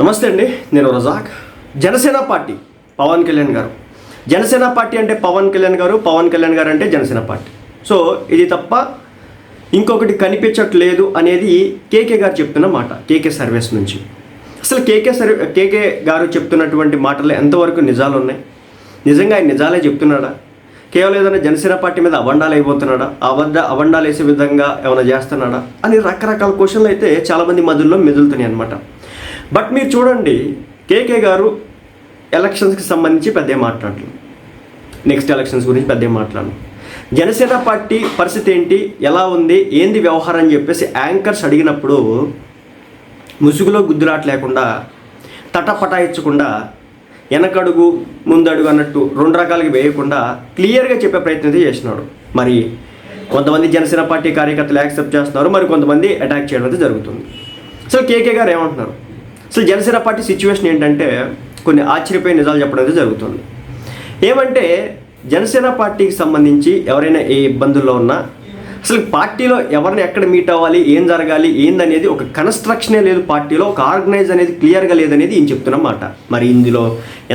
నమస్తే అండి నేను రజాక్. జనసేన పార్టీ పవన్ కళ్యాణ్ గారు. జనసేన పార్టీ అంటే పవన్ కళ్యాణ్ గారు పవన్ కళ్యాణ్ గారు అంటే జనసేన పార్టీ. సో ఇది తప్ప ఇంకొకటి కనిపించట్లేదు అనేది కేకే గారు చెప్తున్న మాట కేకే సర్వీస్ నుంచి. అసలు కేకే సర్వీ కేకే గారు చెప్తున్నటువంటి మాటలు ఎంతవరకు నిజాలు ఉన్నాయి? నిజంగా ఆయన నిజాలే చెప్తున్నాడా? కేవలం ఏదైనా జనసేన పార్టీ మీద అవండాలు అయిపోతున్నాడా? అబద్ధ అవండాలు వేసే విధంగా ఏమైనా చేస్తున్నాడా? అని రకరకాల క్వశ్చన్లు అయితే చాలామంది మధ్యలో మెదులుతున్నాయి అనమాట బట్ మీరు చూడండి కేకే గారు ఎలక్షన్స్కి సంబంధించి పెద్ద మాట్లాడలేదు. నెక్స్ట్ ఎలక్షన్స్ గురించి పెద్ద మాట్లాడను జనసేన పార్టీ పరిస్థితి ఏంటి? ఎలా ఉంది? ఏంది వ్యవహారం అని చెప్పేసి యాంకర్స్ అడిగినప్పుడు ముసుగులో గుద్దులాట లేకుండా తటపటాయించకుండా వెనకడుగు ముందడుగు అన్నట్టు రెండు రకాలుగా వేయకుండా క్లియర్గా చెప్పే ప్రయత్నం అయితే చేసినాడు. మరి కొంతమంది జనసేన పార్టీ కార్యకర్తలు యాక్సెప్ట్ చేస్తున్నారు మరి కొంతమంది అటాక్ చేయడం అయితే జరుగుతుంది. సో కేకే గారు ఏమంటున్నారు? అసలు జనసేన పార్టీ సిచ్యువేషన్ ఏంటంటే కొన్ని ఆశ్చర్యపోయే నిజాలు చెప్పడం అనేది జరుగుతుంది. ఏమంటే జనసేన పార్టీకి సంబంధించి ఎవరైనా ఏ ఇబ్బందుల్లో ఉన్నా అసలు పార్టీలో ఎవరిని ఎక్కడ మీట్ అవ్వాలి ఏం జరగాలి ఏందనేది ఒక కన్స్ట్రక్షనే లేదు పార్టీలో ఒక ఆర్గనైజ్ అనేది క్లియర్గా లేదనేది ఈయన చెప్తున్నమాట మరి ఇందులో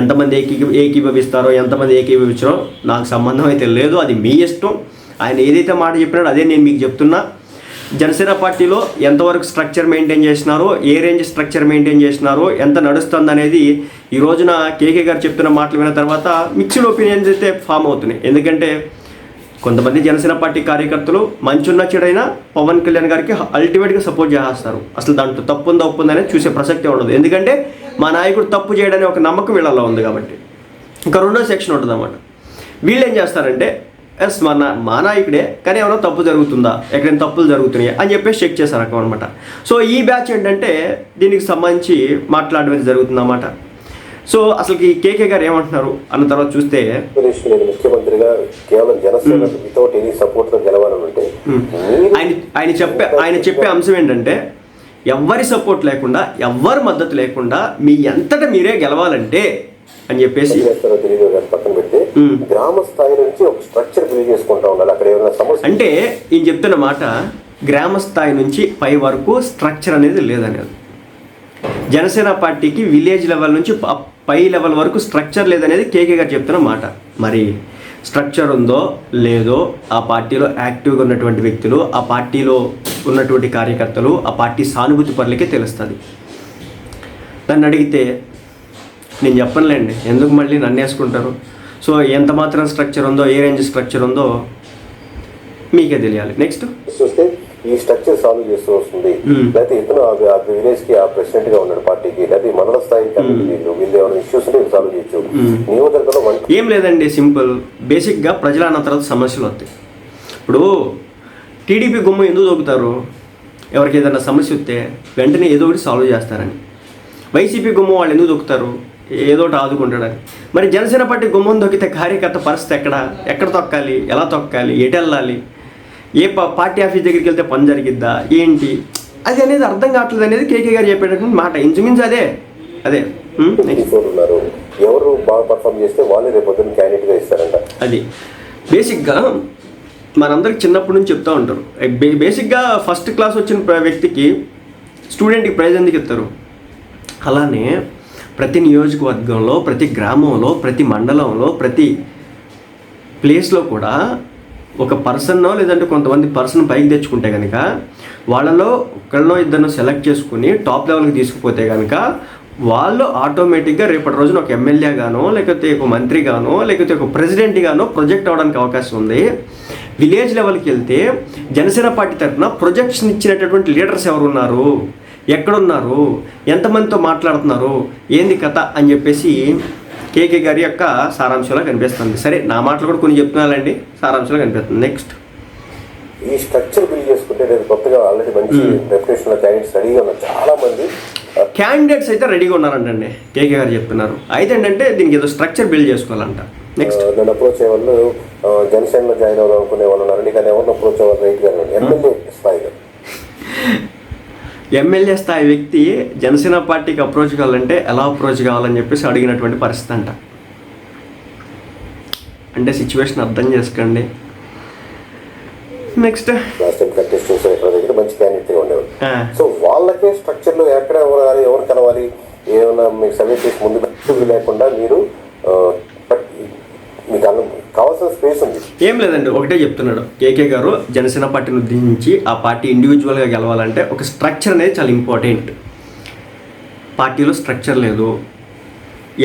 ఎంతమంది ఏకీ ఏకీభవిస్తారో ఎంతమంది ఏకీభవించారో నాకు సంబంధం అయితే లేదు అది మీ ఇష్టం. ఆయన ఏదైతే మాట చెప్పినాడో అదే నేను మీకు చెప్తున్నా. జనసేన పార్టీలో ఎంతవరకు స్ట్రక్చర్ మెయింటైన్ చేసినారో ఏ రేంజ్ స్ట్రక్చర్ మెయింటైన్ చేసినారో ఎంత నడుస్తుంది అనేది ఈ రోజున కేకే గారు చెప్తున్న మాటలు విన్న తర్వాత మిక్స్డ్ ఒపీనియన్స్ అయితే ఫామ్ అవుతున్నాయి. ఎందుకంటే కొంతమంది జనసేన పార్టీ కార్యకర్తలు మంచున్న చెడైనా పవన్ కళ్యాణ్ గారికి అల్టిమేట్గా సపోర్ట్ చేస్తారు. అసలు దాంట్లో తప్పు ఉందా ఒప్పు ఉందనే అనేది చూసే ప్రసక్తే ఉండదు. ఎందుకంటే మా నాయకుడు తప్పు చేయడానికి ఒక నమ్మకం వీళ్ళలో ఉంది కాబట్టి. ఇంకా రెండో సెక్షన్ ఉంటుంది అన్నమాట వీళ్ళు ఏం చేస్తారంటే ఎస్ మా నా మా నాయకుడే కానీ ఏమైనా తప్పు జరుగుతుందా? ఎక్కడైనా తప్పులు జరుగుతున్నాయా? అని చెప్పేసి చెక్ చేశారు రకం అనమాట సో ఈ బ్యాచ్ ఏంటంటే దీనికి సంబంధించి మాట్లాడడం జరుగుతుందన్నమాట. సో అసలుకి కేకే గారు ఏమంటున్నారు? అన్న తర్వాత చూస్తే ఆంధ్రప్రదేశ్ నేను ముఖ్యమంత్రిగా కేవలం జనసేన వితౌట్ ఎనీ సపోర్ట్తో గెలవాలని ఉంటే మీరు ఆయన ఆయన చెప్పే ఆయన చెప్పే అంశం ఏంటంటే ఎవ్వరి సపోర్ట్ లేకుండా ఎవ్వరి మద్దతు లేకుండా మీ ఎంతట మీరే గెలవాలంటే అని చెప్పేసి పక్కన పెడితే. గ్రామ స్థాయి నుంచి ఒక స్ట్రక్చర్ బిల్డ్ చేసుకుంటా ఉండాలి. అక్కడ ఏమైనా సమస్య అంటే ఈయన చెప్తున్న మాట గ్రామ స్థాయి నుంచి పై వరకు స్ట్రక్చర్ అనేది లేదనేది. జనసేన పార్టీకి విలేజ్ లెవెల్ నుంచి ప- పై లెవెల్ వరకు స్ట్రక్చర్ లేదనేది కేకే గారు చెప్తున్న మాట. మరి స్ట్రక్చర్ ఉందో లేదో ఆ పార్టీలో యాక్టివ్గా ఉన్నటువంటి వ్యక్తులు ఆ పార్టీలో ఉన్నటువంటి కార్యకర్తలు ఆ పార్టీ సానుభూతి పరులకే తెలుస్తుంది. నన్ను అడిగితే నేను చెప్పనులేండి ఎందుకు మళ్ళీ నన్ను వేసుకుంటారు? సో ఎంత మాత్రం స్ట్రక్చర్ ఉందో ఏ రేంజ్ స్ట్రక్చర్ ఉందో మీకే తెలియాలి. నెక్స్ట్ చూస్తే ఈ స్ట్రక్చర్ సాల్వ్ చేస్తూ వస్తుంది. మ్మ్. లేకపోతే ఇతను ఆ- విలేజ్కి ఆ ప్రెసిడెంట్గా ఉన్నాడు పార్టీకి. లేకపోతే మండల స్థాయి కమిటీ వీళ్ళు ఏమైనా ఇష్యూస్ ఉంటే సాల్వ్ చేయొచ్చు. నియోజకవర్గంలో వన్ ఏం లేదండి సింపుల్ బేసిక్గా ప్రజలు అన్న తర్వాత సమస్యలు వస్తాయి. ఇప్పుడు టీడీపీ గుమ్మ ఎందుకు దొక్కుతారు ఎవరికి ఏదైనా సమస్య వస్తే వెంటనే ఏదో ఒకటి సాల్వ్ చేస్తారని. వైసీపీ గుమ్మ వాళ్ళు ఎందుకు దొక్కుతారు ఏదో ఒకటి ఆదుకుంటాడని మరి జనసేన పార్టీ గుమ్మం దొక్కితే కార్యకర్త పరిస్థితి ఎక్కడ? ఎక్కడ తొక్కాలి? ఎలా తొక్కాలి? ఎటు వెళ్ళాలి? ఏ ప- పార్టీ ఆఫీస్ దగ్గరికి వెళ్తే పని జరిగిద్దా? ఏంటి? అది అనేది అర్థం కావట్లేదు అనేది కేకే గారు చెప్పేటటువంటి మాట. ఇంచుమించు అదే. అదే. ఎవరు బాగా పర్ఫామ్ చేస్తే వాళ్ళే ఇస్తారంట. అది. బేసిక్గా మనందరికి చిన్నప్పటి నుంచి చెప్తూ ఉంటారు. బేసిక్గా ఫస్ట్ క్లాస్ వచ్చిన వ్యక్తికి స్టూడెంట్కి ప్రైజ్ ఎందుకు ఇస్తారు? అలానే ప్రతి నియోజకవర్గంలో ప్రతి గ్రామంలో ప్రతి మండలంలో ప్రతి ప్లేస్లో కూడా ఒక పర్సన్నో లేదంటే కొంతమంది పర్సన్ పైకి తెచ్చుకుంటే కనుక వాళ్ళలో ఒకళ్ళనో ఇద్దరినో సెలెక్ట్ చేసుకుని టాప్ లెవెల్కి తీసుకుపోతే కనుక వాళ్ళు ఆటోమేటిక్గా రేపటి రోజున ఒక ఎమ్మెల్యే గానో లేకపోతే ఒక మంత్రి గానో లేకపోతే ఒక ప్రెసిడెంట్ గానో ప్రొజెక్ట్ అవడానికి అవకాశం ఉంది. విలేజ్ లెవెల్కి వెళ్తే జనసేన పార్టీ తరఫున ప్రొజెక్షన్ ఇచ్చినటువంటి లీడర్స్ ఎవరు ఉన్నారు ఎక్కడున్నారు? ఎంతమందితో మాట్లాడుతున్నారు? ఏంది కథ అని చెప్పేసి కేకే గారి యొక్క సారాంశంలో కనిపిస్తుంది. సరే నా మాటలు కూడా కొన్ని చెప్తున్నానండి సారాంశంలో కనిపిస్తుంది. నెక్స్ట్ ఈ స్ట్రక్చర్ బిల్డ్ చేసుకుంటే రేపు కొత్తగా ఆల్రెడీ మంచి రెప్యుటేషన్లో క్యాండిడేట్స్ రెడీగా ఉన్నారు. చాలా మంది. క్యాండిడేట్స్ అయితే రెడీగా ఉన్నారంటండి కేకే గారు చెప్తున్నారు. అయితే ఏంటంటే దీనికి ఏదో స్ట్రక్చర్ బిల్డ్ చేసుకోవాలంట. నెక్స్ట్ ఆ, నన్ను అప్రోచ్ అయ్యే వాళ్ళు జనసేనలో జాయిన్ అవుదాం అనుకునే వాళ్ళు ఉన్నారు. కానీ ఎవరిని అప్రోచ్ అవ్వాలి రైట్గా ఎమ్మెల్యే స్థాయిలో. ఎమ్మెల్యే స్థాయి వ్యక్తి జనసేన పార్టీకి అప్రోచ్ కావాలంటే ఎలా అప్రోచ్ కావాలని చెప్పేసి అడిగినటువంటి పరిస్థితి అంట. అంటే సిచ్యువేషన్ అర్థం చేసుకోండి. నెక్స్ట్ మంచి ఉండేవారు సో వాళ్ళకే స్ట్రక్చర్లో ఎక్కడ ఎవరు ఎవరు కలవాలి ఏమైనా మీకు సబ్మిట్ చేసి ముందు లేకుండా మీరు మీకు కావాల్సిన స్పేస్ ఉంది. ఏం లేదండి ఒకటే చెప్తున్నాడు. కేకే గారు జనసేన పార్టీని ఉద్దేశించి ఆ పార్టీ ఇండివిజువల్గా గెలవాలంటే ఒక స్ట్రక్చర్ అనేది చాలా ఇంపార్టెంట్ పార్టీలో స్ట్రక్చర్ లేదు.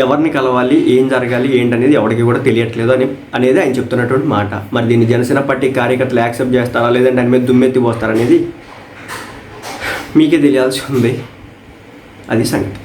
ఎవరిని కలవాలి ఏం జరగాలి ఏంటనేది ఎవరికి కూడా తెలియట్లేదు అని అనేది ఆయన చెప్తున్నటువంటి మాట. మరి దీన్ని జనసేన పార్టీ కార్యకర్తలు యాక్సెప్ట్ చేస్తారా లేదంటే ఆయన మీద దుమ్మెత్తి పోస్తారనేది మీకే తెలియాల్సి ఉంది. అది సంగతి.